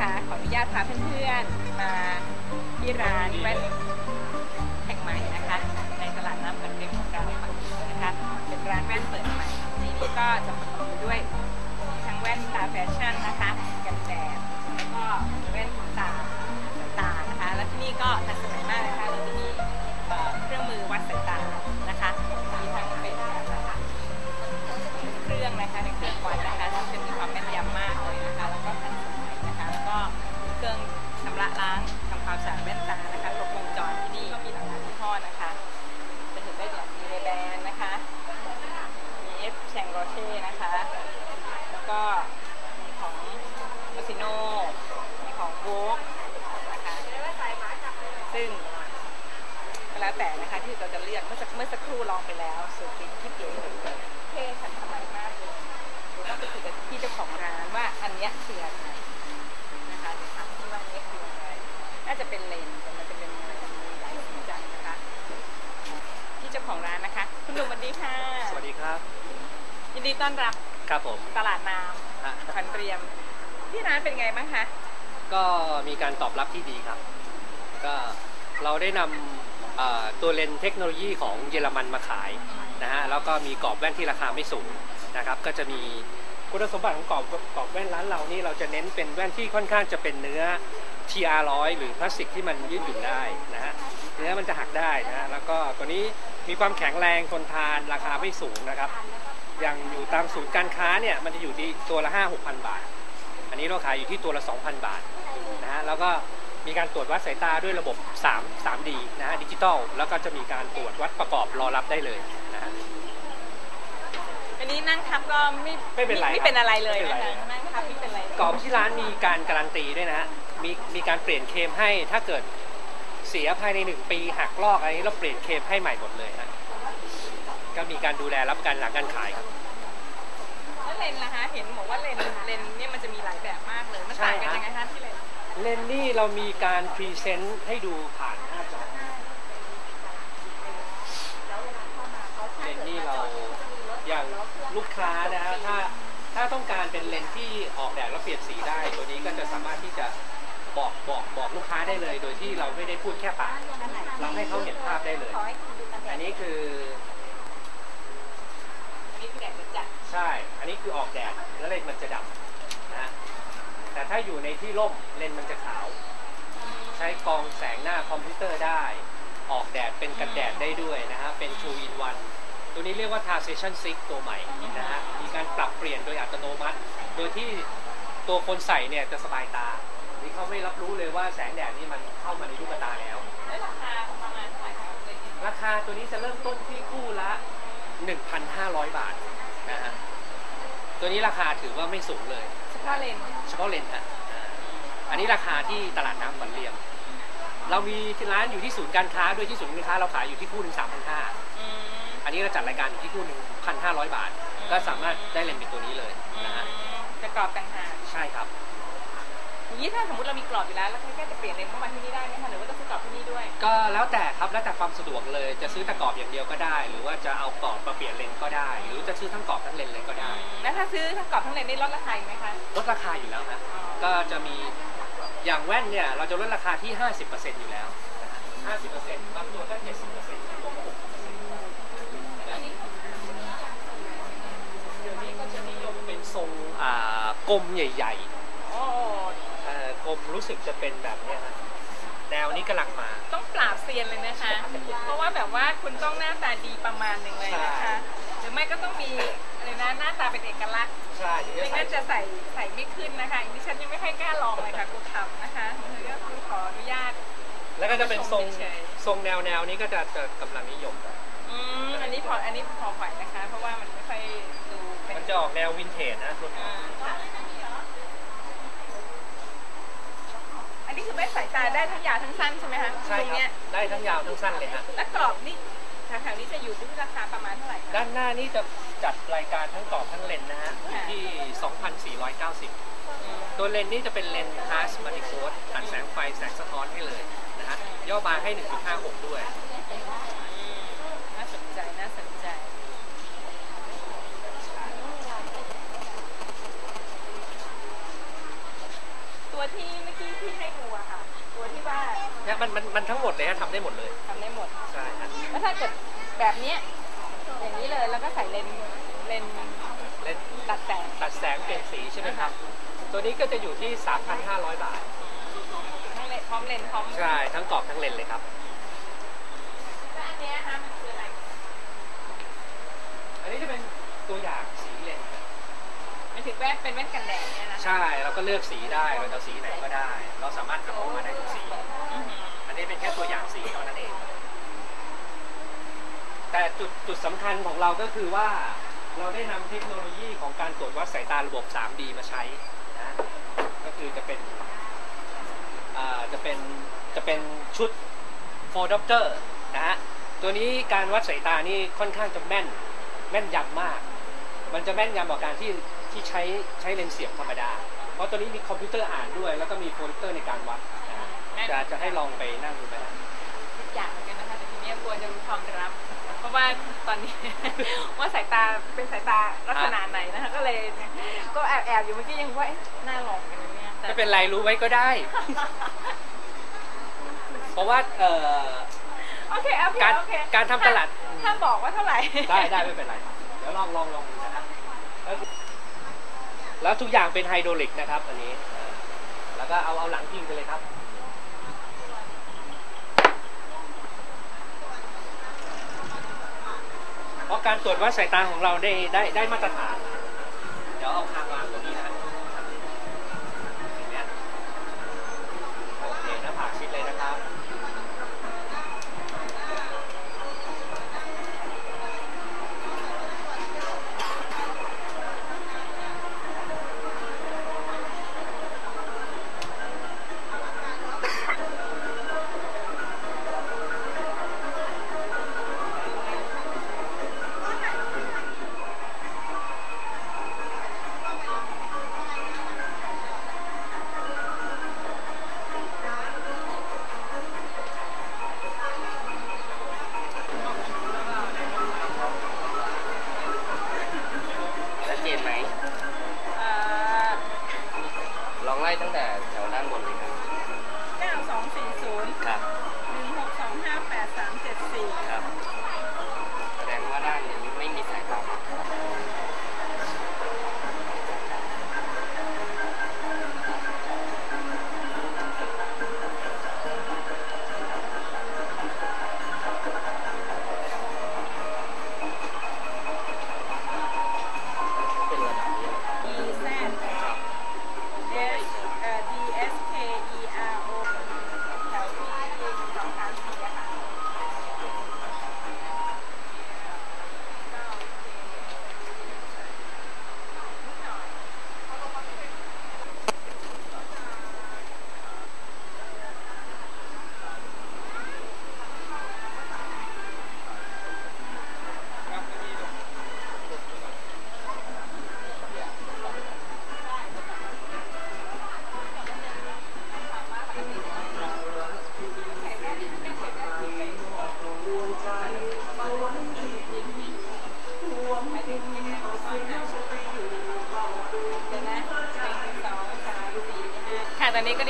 นะคะ ขออนุญาตพาเพื่อนๆ มาที่ร้านแว่นแห่งใหม่นะคะ ในตลาดน้ำกันเรียงของเรานะคะ เป็นร้านแว่นเปิดใหม่ที่นี่ก็จะประกอบไปด้วยทั้งแว่นตาแฟชั่นนะคะกันแดดแล้วก็แว่นตาตานะคะ และที่นี่ก็ทัน ของร้านนะคะ คุณหนุ่มสวัสดีค่ะสวัสดีครับ ยินดีต้อนรับครับผมตลาดน้ฮะำพันเรียม ที่ร้านเป็นไงบ้างคะ ก็มีการตอบรับที่ดีครับ ก็เราได้นำเอ่อตัวเลนส์เทคโนโลยีของเยอรมันมาขายนะฮะแล้วก็มีกรอบแว่นที่ราคาไม่สูงนะครับ ก็จะมีคุณสมบัติของกรอบกรอบแว่นร้านเรานี่เราจะเน้นเป็นแว่นที่ค่อนข้างจะเป็นเนื้อ TR 100 หรือพลาสติกที่มันยืดหยุ่นได้นะฮะ เนื้อมันจะหักได้นะฮะแล้วก็ตัวนี้มีความแข็งแรงทนทานราคาไม่สูงนะครับอย่างอยู่ตามศูนย์การค้าเนี่ยมันจะอยู่ที่ตัวละ 5 6 0 0 บาท อันนี้เราขายอยู่ที่ตัวละ 2,000 บาทนะฮะแล้วก็มีการตรวจวัดสายตาด้วยระบบ 3 3D นะฮะดิจิตอลแล้วก็จะมีการตรวจวัดประกอบรอรับได้เลยนะฮะอันนี้นั่งทับก็ไม่ไม่เป็นไรไม่เป็นอะไรเลยไม่นะเป็นไรคะนั่งทับไม่เป็นไรเลยกรอบที่ร้านมีการการันตีด้วยนะฮะมีมีการเปลี่ยนเคมให้ถ้าเกิด เสียภายใน 1 ปีหักลอกอะไรนี้เราเปลี่ยนเคมให้ใหม่หมดเลยฮะก็มีการดูแลรับการหลังการขายครับแล้วเลนส์ล่ะคะเห็นบอกว่าเลนส์เลนส์เนี่ยมันจะมีหลายแบบมากเลยมันใช่ต่างกันฮะยังไงคะที่เลนส์เลนส์นี่เรามีการพรีเซนต์ให้ดูผ่านหน้าจอเลนส์นี่เราอย่างลูกค้านะฮะถ้าถ้าต้องการเป็นเลนส์ที่ออกแดดแล้วเปลี่ยนสีได้ ตัวนี้ก็จะสามารถที่จะ บอกบอกบอกลูกค้าได้เลย โดยที่เราไม่ได้พูดแค่ปากเราให้เขาเห็นภาพได้เลย อันนี้คืออันนี้คือแดดจัดใช่ อันนี้คือออกแดดแล้วเลนส์มันจะดำนะแต่ถ้าอยู่ในที่ร่มเลนส์มันจะขาว ใช้กรองแสงหน้าคอมพิวเตอร์ได้ ออกแดดเป็นกันแดดได้ด้วยนะฮะเป็น2 in 1ตัวนี้เรียกว่า Transition 6 ตัวใหม่นะฮะมีการปรับเปลี่ยนโดยอัตโนมัติ โดยที่ตัวคนใส่เนี่ยจะสบายตา นี่เขาไม่รับรู้เลยว่าแสงแดดนี่มันเข้ามาในลูกตาแล้ว แล้วราคาประมาณเท่าไหร่คะเลนส์ราคาตัวนี้จะเริ่มต้นที่คู่ละ 1,500 บาทนะฮะตัวนี้ราคาถือว่าไม่สูงเลย เฉพาะเลนส์เฉพาะเลนส์ฮะอ่าอันนี้ราคาที่ตลาดน้ำขวัญเรียม เรามีที่ร้านอยู่ที่ศูนย์การค้าด้วยที่ศูนย์การค้าเราขายอยู่ที่คู่หนึ่งสามพันห้าอืมอันนี้เราจัดรายการอยู่ที่คู่หนึ่งพันห้าร้อยบาท ก็สามารถได้เลนส์เป็นตัวนี้เลยอืนะฮะมจะกรอบต่างหากใช่ครับ อย่างนี้ถ้าสมมติเรามีกรอบอยู่แล้วแล้วแค่จะเปลี่ยนเลนส์เข้ามาที่นี่ได้ไหมคะหรือว่าต้องซื้อกรอบที่นี่ด้วย ก็แล้วแต่ครับแล้วแต่ความสะดวกเลยจะซื้อตะกรอบอย่างเดียวก็ได้ หรือว่าจะเอากรอบมาเปลี่ยนเลนส์ก็ได้ หรือจะซื้อทั้งกรอบทั้งเลนส์เลยก็ได้แล้วถ้าซื้อทั้งกรอบทั้งเลนส์นี่ลดราคาอีกไหมคะลดราคาอยู่แล้วฮะก็จะมีอย่างแว่นเนี่ยเราจะลดราคาที่ 50%อยู่แล้วนะฮะ50%บางตัวก็70%บางตัวก็60%อันนี้เดี๋ยวนี้ก็จะนิยมเป็นทรงอ่ากลมใหญ่โอ้ๆเอ่อกล มรู้สึกจะเป็นแบบเนี้ยฮะแนวนี้กำลังมา ต้องปราบเซียนเลยนะคะ เพราะว่าแบบว่าคุณต้องหน้าตาดีประมาณหนึ่งเลยนะคะใช่หรือไม่ก็ต้องมีอะไรนะหน้าตาเป็นเอกลักษณ์ใช่ถึงไม่จะใส่งั้นจะใส่ใส่ไม่ขึ้นนะคะดิฉันยังไม่ค่อยกล้าลองเลยค่ะกูทำนะคะคือก็คือขออนุญาต แล้วก็จะเป็นทรงเฉย ทรงแนวแนวนี้ก็จะจะกำลังนิยมอืมอันนี้พออันนี้พอไหวนะคะ เพราะว่ามันไม่ค่อยดูเป็นมันจะออกแนววินเทจนะรุ่นอ่าค่ะอันนี้คือแว่นสายตาได้ทั้งยาวทั้งสั้นใช่ไหมคะใช่ตรงครัเนี้ยบได้ทั้งยาวทั้งสั้นเลยฮะแล้วกรอบนี่แถวๆนี้จะอยู่ที่ราคาประมาณเท่าไหร่คะ ด้านหน้านี่จะจัดรายการทั้งกรอบทั้งเลนส์นะฮะอยู่ที่ 2,490 ตัวเลนส์นี่จะเป็นเลนส์ฮาร์สมัลติโคดอัดแสงไฟแสงสะท้อนให้เลยนะฮะย่อบางให้ 1.56 ด้วยอืมน่าสนใจ น่าสนใจ ตัวตัวที่ วที่ว่าเนี่ยมันมันมันทั้งหมดเลยฮะทำได้หมดเลย ทำได้หมด ใช่ฮะแล้วถ้าเกิดแบบเนี้ยอย่างนี้เลยแล้วก็ใส่เลนส์เลนส์เล่นตัดแสงตัดแสงเปลี่ยนสีใช่ไหมครับ ตัวนี้ก็จะอยู่ที่ 3,500 บาท ทั้งเลนส์พร้อมเลนส์พร้อม ใช่ ทั้งกรอบทั้งเลนส์เลยครับ แล้วอันเนี้ยค่ะมันคืออะไร อันนี้จะเป็นตัวอย่างสีเลนส์ครับ มันถือแว่นเป็นแว่นกันแดดเนี่ยนะใช่เราก็เลือกสีได้เราจะเอาสีไหนก็ได้ เราสามารถทำออกมาได้ทุกสี อือหืออันนี้เป็นแค่ตัวอย่างสีเท่านั้นเอง แต่จุดจุดสำคัญของเราก็คือว่าเราได้นำเทคโนโลยีของการตรวจวัดสายตาระบบ 3D มาใช้นะ ก็คือจะเป็นอ่าจะเป็นจะเป็นชุด4 Doctor นะฮะ ตัวนี้การวัดสายตานี่ค่อนข้างจะแม่น แม่นยำมาก มันจะแม่นยำกว่าการที่ ที่ใช้ใช้เลนส์เสียบธรรมดา เพราะตัวนี้มีคอมพิวเตอร์อ่านด้วย แล้วก็มีโปรเจคเตอร์ในการวัดนะฮะจะจะให้ลองไปนั่งดูไหมฮะ ทุกอย่างเหมือนกันนะคะแต่ทีเนี้ยกลัวจะรู้ความลับ เพราะว่าตอนนี้ ว่าสายตาเป็นสายตาลักษณะไหนนะคะก็เลยก็แอบแอบๆอยู่เมื่อกี้ยังว่าเอ๊ะน่าลองกันนะเนี่ยแต่ ไม่เป็นไรรู้ไว้ก็ได้ เพราะว่าเอ่อ โอเคโอเคการโอเคการทำตลาด ถ้าบอกว่าเท่าไหร่ ได้ได้ไม่เป็นไรเดี๋ยวลองลองลองดูนะครับแล้วแล้ว ทุกอย่างเป็นไฮโดรลิกนะครับอันนี้แล้วก็เอาเอาหลังพิงไปเลยครับเพราะการตรวจวัดสายตาของเราได้ได้ได้มาตรฐาน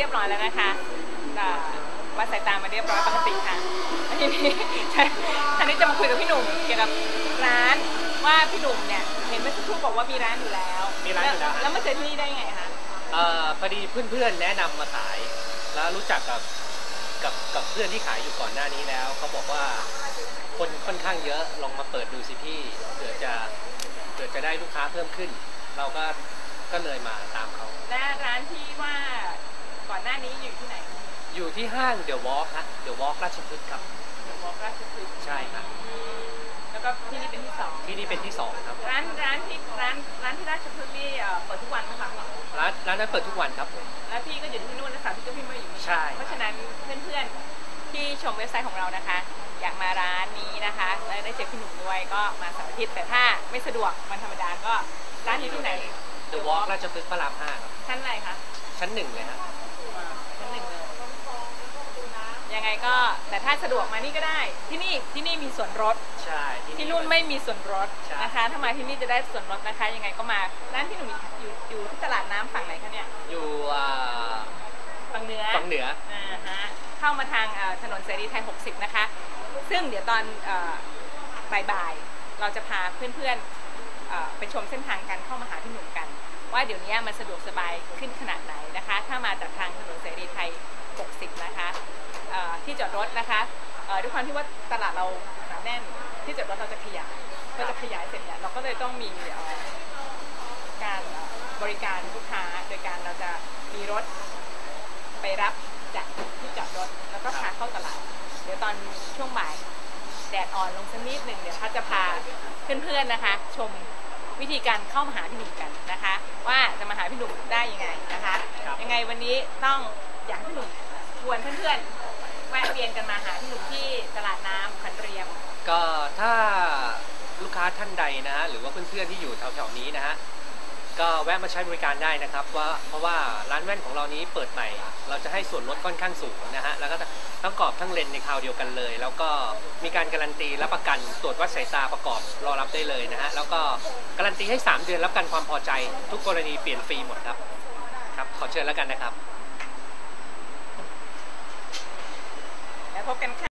เรียบร้อยแล้วนะคะอ่าวัดสายตามาเรียบร้อยปกติค่ะแล้วทีนี้ทีนี้จะมาคุยกับพี่หนุ่มเกี่ยวกับร้านว่าพี่หนุ่มเนี่ยเห็นเมื่อสักครู่บอกว่ามีร้านอยู่แล้วมีร้านอยู่แล้วแล้วมาเจอที่นี่ได้ไงคะเอ่อพอดีเพื่อนๆแนะนำมาขาย แล้วรู้จักกับกับกับเพื่อนที่ขายอยู่ก่อนหน้านี้แล้วเขาบอกว่าคนค่อนข้างเยอะลองมาเปิดดูสิพี่เผื่อจะเผื่อจะได้ลูกค้าเพิ่มขึ้น เราก็ก็เลยมาตามเขาและร้านที่ว่า ก่อนหน้านี้อยู่ที่ไหนอยู่ที่ห้างเดอะวอล์กฮะเดอะวอล์กราชพฤกษ์ครับ เดอะวอล์กราชพฤกษ์ใช่ครับ แล้วก็ที่นี่เป็นที่สองที่นี่เป็นที่สองครับ ร้านร้านที่ร้านร้านที่ราชพฤกษ์นี่เอ่อเปิดทุกวันนะคะร้านร้านนั้นเปิดทุกวันครับผม แล้วพี่ก็อยู่ที่นู่นนะสาวพี่ก็พี่มาอยู่นี่ใช่ เพราะฉะนั้นเพื่อนๆที่ชมเว็บไซต์ของเรานะคะ อยากมาร้านนี้นะคะและได้เจอพี่หนุ่มด้วยก็มาเสาร์อาทิตย์แต่ถ้าไม่สะดวกวันธรรมดาก็ร้านอยู่ที่ไหนเดอะวอล์กราชพฤกษ์พระรามห้าครับชั้นอะไรคะชั้นหนึ่งเลยฮะชั้นหนึ่งเลย ยังไงก็ แต่ถ้าสะดวกมานี่ก็ได้ ที่นี่ที่นี่มีส่วนลดใช่ที่นู่นไม่มีส่วนลดใช่นะคะ ถ้ามาที่นี่จะได้ส่วนลดนะคะ ยังไงก็มาร้านพี่หนุ่มอยู่อยู่ที่ตลาดน้ำฝั่งไหนคะเนี่ยอยู่อ่าามาทางเอ่อถนนเสรีไทย 60 นะคะ ซึ่งเดี๋ยวตอนเอ่อบ่ายๆเราจะพาเพื่อนๆเอ่อไปชมเส้นทางการเข้ามาหาพี่หนุ่มกัน ว่าเดี๋ยวนี้มันสะดวกสบายขึ้นขนาดไหนนะคะ ถ้ามาจากทางถนนเสรีไทย 60 นะคะเอ่อ ที่จอดรถนะคะเอ่อด้วยความที่ว่าตลาดเราหนาแน่นที่จอดรถเราจะขยายก็จะขยายเสร็จเนี่ยเราก็เลยต้องมีเอ่อการเอ่อบริการลูกค้าโดยการเราจะมีรถไปรับจากที่จอดรถแล้วก็พาเข้าตลาด เดี๋ยวตอนช่วงบ่ายแดดอ่อนลงสักนิดหนึ่งเดี๋ยวพัดจะพาเพื่อนๆนะคะ ชมวิธีการเข้ามาหาพี่หนุ่มกันนะคะ ว่าจะมาหาพี่หนุ่มได้ยังไงนะคะครับยังไงวันนี้ต้องอยากให้พี่หนุ่มชวนเพื่อนๆ แวะเวียนกันมาหาพี่หนุ่มที่ตลาดน้ำขันเรียม ก็ถ้าลูกค้าท่านใดนะฮะหรือว่าเพื่อนๆที่อยู่แถวๆนี้นะฮะก็แวะมาใช้บริการได้นะครับว่าเพราะว่าร้านแว่นของเรานี้เปิดใหม่ เราจะให้ส่วนลดค่อนข้างสูงนะฮะแล้วก็ทั้งกรอบทั้งเลนในคราวเดียวกันเลย แล้วก็มีการการันตีรับประกันตรวจวัดสายตาประกอบรอรับได้เลยนะฮะแล้วก็การันตีให้ 3 เดือนรับประกันความพอใจ ทุกกรณีเปลี่ยนฟรีหมดครับครับขอเชิญแล้วกันนะครับ แล้ว พบกันค่ะ